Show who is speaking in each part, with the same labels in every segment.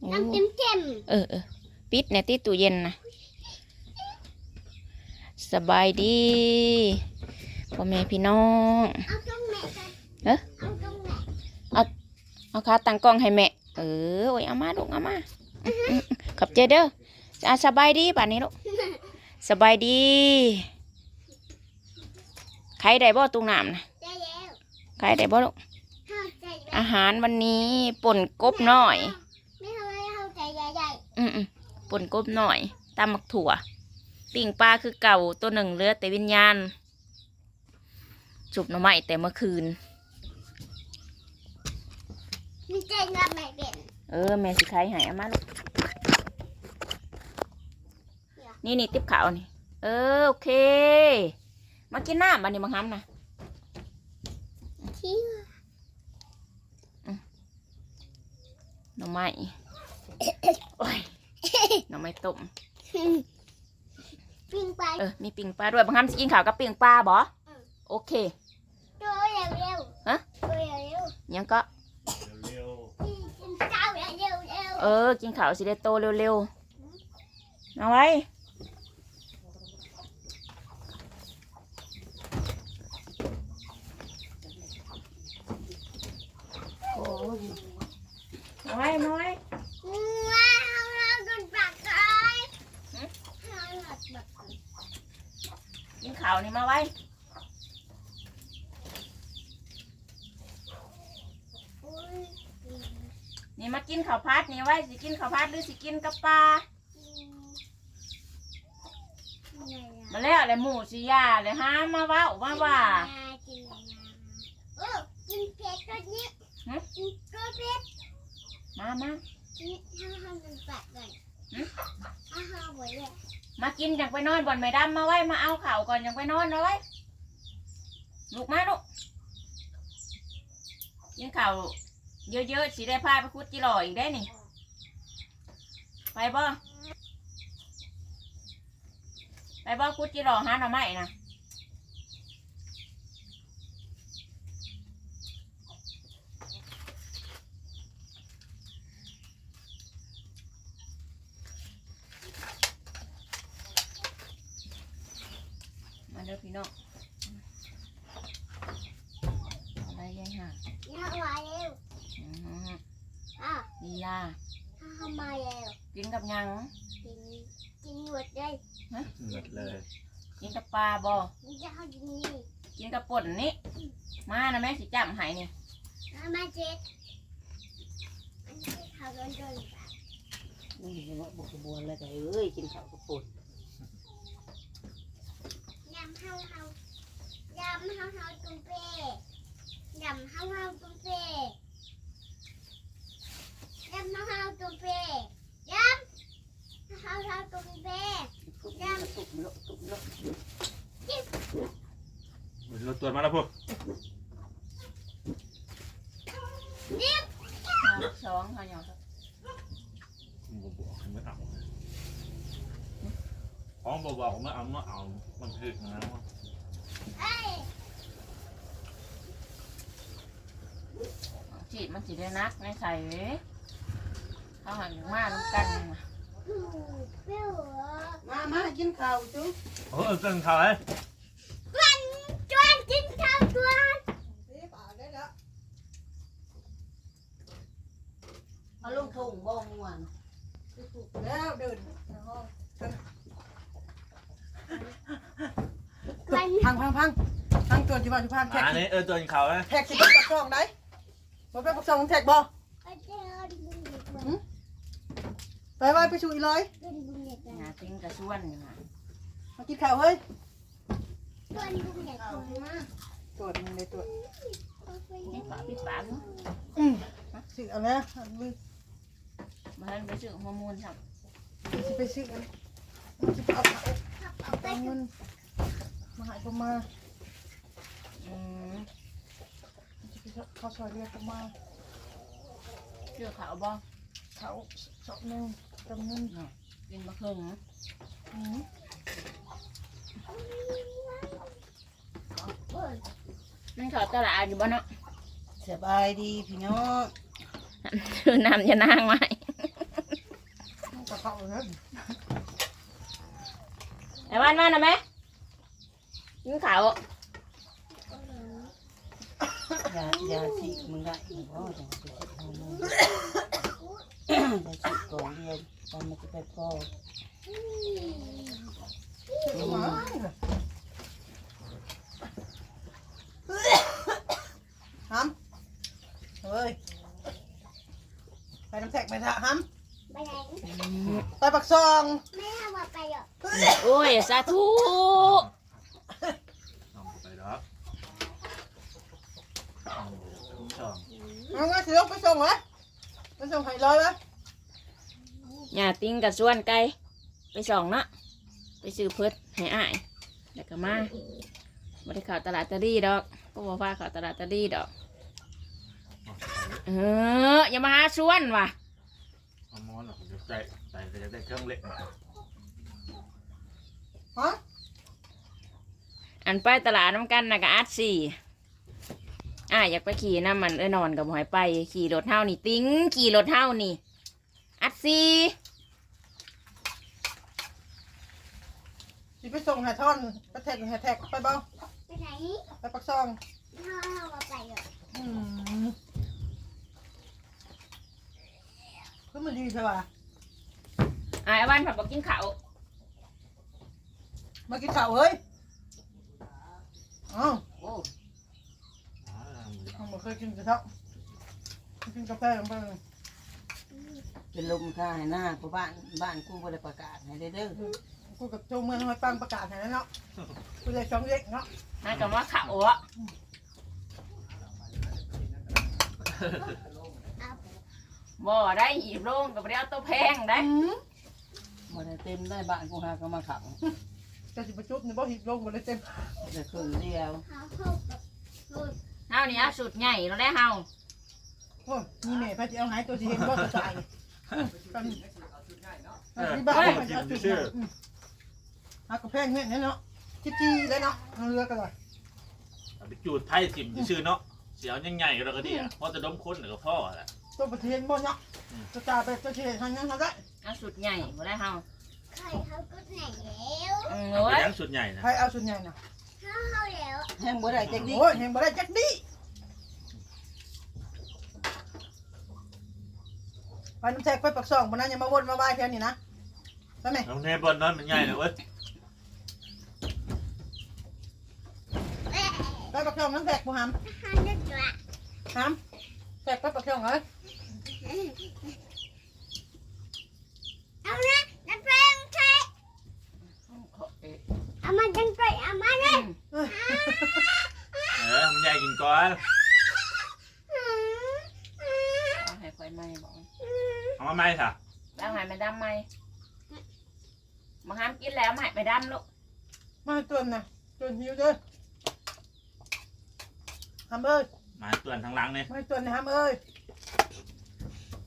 Speaker 1: โอ้
Speaker 2: น้ำเต็มเต็ม
Speaker 1: เออเออปิดในที่ตู้เย็นนะสบายดีพ่อแม่พี่น้อง
Speaker 2: ๆเอาตรงไหนกัน
Speaker 1: เอ๊ะ
Speaker 2: เอาตรงไหน
Speaker 1: เอาขาตั้งกล้องให้แม่เออโอ้ยเอามาลูกเอามาอืมอืมขอบใจเด้ออะสบายดีป่านนี้ลูกสบายดีใครได้บ่ตุ้งน้ำนะ
Speaker 2: ได้แล้ว
Speaker 1: ใครได้บ่ลูก
Speaker 2: เข้าใจไหม
Speaker 1: อาหารวันนี้ป่นกบหน่อย
Speaker 2: ไม่ทำให้เข้าใจใหญ่
Speaker 1: อืมอืม ป่นกบหน่อยตำมักถั่วปิ่งปลาคือเก่าตัวหนึ่งเหลือแต่วิญญาณจุบหน่อไม้แต่เมื่อคืน
Speaker 2: ๆมีใจงับไม่เป็น
Speaker 1: เออแม่สิใครหายอามาลูกนี่นี่ติ๊บขาวนี่ เออโอเค มากินน้ำบันนี้มาห้ำนะ
Speaker 2: ที่
Speaker 1: หน่อไม้โอ้ย หน่อไม้ต้ม
Speaker 2: ปิ้งไป
Speaker 1: เออมีปิ่งปลาด้วยบางคำสิกินข้าวกับปิ่งปลาบ่
Speaker 2: อืม
Speaker 1: โอเค
Speaker 2: ตัวเร็วๆ
Speaker 1: ฮะ
Speaker 2: ตัวเร็ว
Speaker 1: ยังก็
Speaker 3: เร็ว
Speaker 2: ๆที่กินข้าวเร็วๆเร็ว
Speaker 1: เออ กินข้าวสิได้โตเร็วๆเอาไว้เอาไว้เอาไว้
Speaker 2: ว้าวเราโดนปากเลย
Speaker 1: ฮะ
Speaker 2: เราหลับแบบ
Speaker 1: กินข้าวนี่มาไว้
Speaker 2: อุ้ย
Speaker 1: นี่มากินข้าวพัดนี่ไว้สิกินข้าวพัดหรือสิกินกับปลามาแล้วอะไรหมูสิยาเลยฮะมาเว้ามาว่า
Speaker 2: โอ้กินเผ็ดตัวนี้
Speaker 1: ฮะ
Speaker 2: กินตัวเผ็ด
Speaker 1: มามา
Speaker 2: นี่ห้าห้าเป็นปากก่อน
Speaker 1: หึ
Speaker 2: ห้าห้าไว้เลย
Speaker 1: มากินจังไปนอนบ่อนไม่ดำมาไว้มาเอาเข่าวก่อนจังไปนอนเอาไว้ลูกมาลูกกินข่าวเยอะๆสิได้พาไปคุดจิหล่ออีกได้นี่ ไปบ่ไปบ่คุดจิหล่อหาหน่อไม้นะมาเด้อ พี่น้องอะไรยายห่า
Speaker 2: ห้ามาเร็ว
Speaker 1: อือฮึ
Speaker 2: อะ
Speaker 1: ลีลา
Speaker 2: ห้าห้ามาเร็ว
Speaker 1: กินกับหยัง
Speaker 2: กินกินหมดเลย
Speaker 3: ๆหมดเลย
Speaker 1: กินกับปลาบ่
Speaker 2: มันจะเข้ากินนี่
Speaker 1: กินกับป่นนี่มานะแม่สิจำให้นี่
Speaker 2: ห้ามาเจ็ดอันนี้เขาโดนโดนปาก
Speaker 4: นี่เห็นว่าบกบวนแล้วก็เอ้ยกินข้าวกับปุ่น
Speaker 2: ยำห้าห้ายำห้าห้าตุ้มเป้ยำห้าห้าตุ้มเป้ยำห้าห้าตุ้มเป้ยำห้าห้าตุ้มเป้
Speaker 4: ตุ่มตุ่มลกตุ่มลก
Speaker 3: รถตรวจมาแล้วพวก
Speaker 1: ห้าสองห้าหยอง
Speaker 3: ผมบอกให้ไม่เอา ของบอกๆไม่เอาไม่เอา มันคือนะ
Speaker 2: เอ้ย
Speaker 1: จีมันสิได้นักในใส่เว้ยเขาหันมาน้ำกันน่ะ
Speaker 2: หูเปรี้ยวเหรอ
Speaker 4: มามากินข้าวจุ๊บ
Speaker 3: เออเกินข่าวเลย
Speaker 2: วันจวนกินข้าวจวน
Speaker 4: เอาลงทุ่งบ่ม่วน
Speaker 5: แล้วเดิน
Speaker 2: วัน
Speaker 5: พังพังพังพังตัวที่ว่าที่พังแท็ก
Speaker 3: อันนี้เออตัวข่าวเลย
Speaker 5: แท็กสิเป็นปักซองได้บ่เป็นปักซองแท็กบ่
Speaker 2: ไปเจอดิบุญเด็กวัน
Speaker 5: ไปไว้ไปชูอีร้อย
Speaker 2: เป็นบุญเด็กวัน
Speaker 1: งาติ้งกระชวนอยู่น่ะ
Speaker 5: มากินข้าวเฮ้ย
Speaker 2: ชวนบุญเด็กวัน
Speaker 5: ตรวจมึงเลยตรวจ
Speaker 1: นี่ปากพี่ปากเนาะ
Speaker 5: อืมสิเอาแล้วอันมือ
Speaker 1: มาให้ไปซื้อฮอร์โมนสั่ง
Speaker 5: สิไปซื้ออันสิไปเอาข้าว
Speaker 2: เอาไป
Speaker 5: เอาเงิน มาใหายก็มา
Speaker 1: อืม
Speaker 5: สิไปเข้าซอยเรียกก็มา
Speaker 1: เชื่อเขาบ่
Speaker 5: เขาสอบหนึงจำเงิน
Speaker 1: กินมะเขือ
Speaker 5: อืม
Speaker 1: นั่นเขาตลาดอยู่บ่เนาะ
Speaker 4: สบายดีพี่น้อง
Speaker 1: ซื้อน้ำยานางไว้
Speaker 5: เขาเลยนะ
Speaker 1: ไอ้วันมาหน่อยไหม กินข้าวยา
Speaker 4: ยาฉีกมึงได้อีกบ่จังสิเฮ็ดให้มึงยาฉีกก่อนเรียนตอนมันจะไปพ่อ
Speaker 5: มาฮัมเฮ้ยไปน้ำแทกไปทะฮัม
Speaker 2: ไปไหน
Speaker 5: ไปปักซอง
Speaker 2: ไม่ทำว่าไปหรอก
Speaker 1: โอ้ย สาธุ
Speaker 3: น้องไปดอกน้อง ชอบ
Speaker 5: เอาไงสิลูกไปส่งเหรอไปส่งไห้ร้อยไหม
Speaker 1: อย่าติ้งกับส่วนไก่ไปส่องเนาะไปซื้อเพิดให้อ้ายแล้วก็มาไม่ได้เข่าวตลาดตะลี่ดอกก็บอกว่าเข่าวตลาดตะลี่ดอก เอออย่ามาหาชวนว่ะ
Speaker 3: เอามอนหรอกจะใจใจจะได้เครื่องเล็กมา
Speaker 5: ฮะ
Speaker 1: อันไปตลาดน้ำกันนะกับอาร์ตสี่ อ่าอยากไปขี่น้ำมันเอ้ยนอนกับหอยไป ขี่รถเท่านี่ติ้งขี่รถเท่านี่อาร์ตสี่
Speaker 5: สิไปส่งไห้ท่อนไปแทกไห้แทกไปบ้าง
Speaker 2: ไปไหน
Speaker 5: ไปปักซอง
Speaker 2: ถ้าทำว่าไปหรอก
Speaker 5: อืมก็มันดีใช่ป่ะ
Speaker 1: อ่าไอ้วันผัดบอกกินข้าว
Speaker 5: มากินข้าวเฮ้ยอ้าว
Speaker 4: โอ้
Speaker 5: ผมบ่ เคยกินกระเทาะกินกาแฟลงไปเลย
Speaker 4: เป็นลมค่าให้หน้ากูบ้านบ้านกูบ่ได้ประกาศให้ได้เด้อ
Speaker 5: กูกับโจเมืองทำไมปังประกาศให้แล้วเนาะกูเลยช่องเล็กเนาะ
Speaker 1: น่ากับว่าข้าวอะ
Speaker 2: เอา
Speaker 1: บ่ได้หีบโล่งกับเรียวตัวแพงได้
Speaker 4: บ่ได้เต็มได้บ้านกูหาก็มาขัง
Speaker 5: จะสิบจุดในบ่หิบลงบ่ได้เต็ม
Speaker 4: แต่ครึ่งเดียว
Speaker 2: เขาเข้ากับพูด
Speaker 1: เฮานี่เอาสุดใหญ่แล้วได้เฮา
Speaker 5: โอ้ยมีแม่พระเจ้าหายตัวสิเห็นบ่ตัวตายอืมกัน
Speaker 3: เออ
Speaker 5: ที่บ้าน
Speaker 3: เฮ้ย
Speaker 5: มันจะเอาจุด
Speaker 3: ชื่อ
Speaker 5: อืมหากระแพงเนี่ยเนาะจิ๊บจี้เลยเนาะเอาเรือกันเลย
Speaker 3: เอาไปจูดไพ่ถิ่มชื่อเนาะเสียวยังไงก็แล้วก็ดีอะเพราะจะดมคนหรือก็พ่อแหละ
Speaker 5: ตัวประเทศบ่เนาะตัวตาไปตัวเทศทางนั้นเขาได้
Speaker 1: เอาสุดใหญ่บ่ได้เฮา
Speaker 2: ใครเขาก็ไหนแล้ว
Speaker 1: อืม
Speaker 3: เอา
Speaker 1: โอ้
Speaker 3: ไป
Speaker 1: ย
Speaker 3: ยังสุดใหญ่นะ
Speaker 5: ใครเอาส่วนใหญ่น่ะ
Speaker 2: เขาเข้า แล้ว
Speaker 4: แห้งบ่ได้จักดี
Speaker 5: โอ้ยเห็นบ่ได้จักดีไปน้ำแทกไปปักซองบ่นั้นอย่ามาวนมาว่ายแถวนี้นะใช่ไหม
Speaker 3: น้องเนบอลนั้นมันใหญ่นะเว้ย
Speaker 5: ไปปักซองน้ำแทกบ่หาม
Speaker 2: ห้าเดือนละ
Speaker 5: หามแทกไปปักซองเอ้ย
Speaker 2: เอานะน้ำแป้งใช้ เอามาจังไปเอามาเลย
Speaker 3: เออมันใหญ่กินก้อน
Speaker 1: เอาให้ไฟไหม้บอก
Speaker 3: เอามาไหมค่ะ
Speaker 1: แล้วให้ไม่ดำไหมมาห้ามกินแล้วไม่ให้ไม่ดำลูก
Speaker 5: มาให้ตัวน่ะตัวหิวเด้อหามเอ้ย
Speaker 3: มาเตือนทางหลังเนี่ย
Speaker 5: มาให้ตัวน่ะหามเอ้ย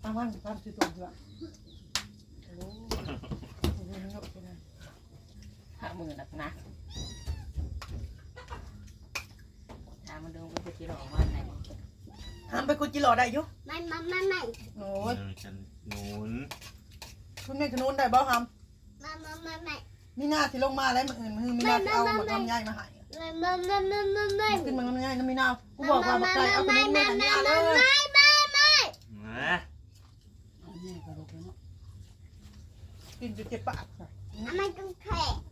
Speaker 5: เอามันทำสิตัวเถอะโอ้โหเยอะเลย
Speaker 1: ห้า มือหนักนะถามมันดูมันจะกินออกมาไหน
Speaker 5: หามไปกุจิหล่อได้อยู่
Speaker 2: ไม่ไม่ไม่ไม่
Speaker 5: โอ้
Speaker 3: เอยอฉันหนุน
Speaker 5: คุณแม่ขนุนได้บ่หาม
Speaker 2: ไม่ไม่ไม่ไม่
Speaker 5: มีหน้าที่ลงมาแล้วมืออื่นมือมีหน้าที่เอาบักลำไยมาให้
Speaker 2: ไม่ไม่ไม่ไม่ไม่ไม่
Speaker 5: ขึ้นมาลำไยน้ำมีหน้ากูบอกว่าบักไก่เอาขนุนแม่หันหน้าเลย
Speaker 3: นะ
Speaker 4: อันนี้ก็ลูกแล้วเนาะ
Speaker 5: กินจนเจ็บปากค่ะ
Speaker 2: เอามาจังแขก
Speaker 5: เ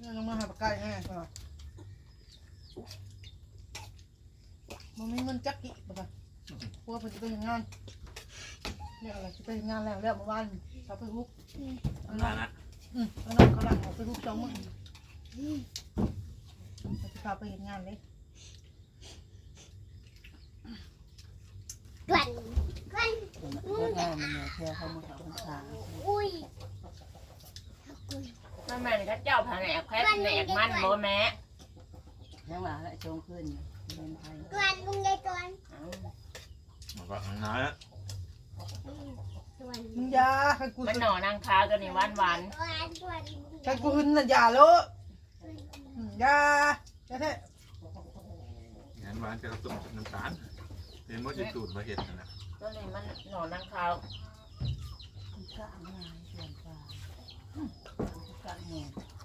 Speaker 5: นี่ยลงมาหาบักไก่แน่ค่ะมันมีเงินจักกิบ่ค่ะพวกเพิ่นจะไปเฮ็ดงานเนี่ยอะไรจะไปเฮ็ดงานแล้วแล้วเมื่อวานเขาไปฮุกเอาน้
Speaker 3: มา
Speaker 5: อง
Speaker 3: นะ
Speaker 5: อืมเอาน้องเขาหลังออกไปฮุกสองมื้อเขาจะพาไปเฮ็ดงานเลย
Speaker 2: กวนกวน
Speaker 4: เพิ่นก็ได้มันเนี่ยเที่ยวเข้ามาเขาพรรษา
Speaker 2: อุ้ย
Speaker 1: ไม่แม่นข้าเจ้าแผนกแพทย์แผนกมันบ่แม่
Speaker 4: ยังว่าละชงขึ้นอยู่เรียนไทย
Speaker 2: กวนลุงได้กวน
Speaker 1: เอา
Speaker 3: มาบอกทางน้อยนะ
Speaker 2: กวน
Speaker 5: มึงอยาให้กู
Speaker 1: มันหน่อนางคาตัวนี้หวานหวาน
Speaker 2: กวนกวน
Speaker 5: ให้กูหึนน่ะอย่าโลดอืมอย่าอย่าแท้
Speaker 3: งานหวานจะกระตุ้นน้ำตาลเป็นมดจะตูดมาเห็ดนั่นแหละ
Speaker 1: ๆตัวนี้มันหน่อนางคา
Speaker 4: คุณค่าเปลี่ยน tai.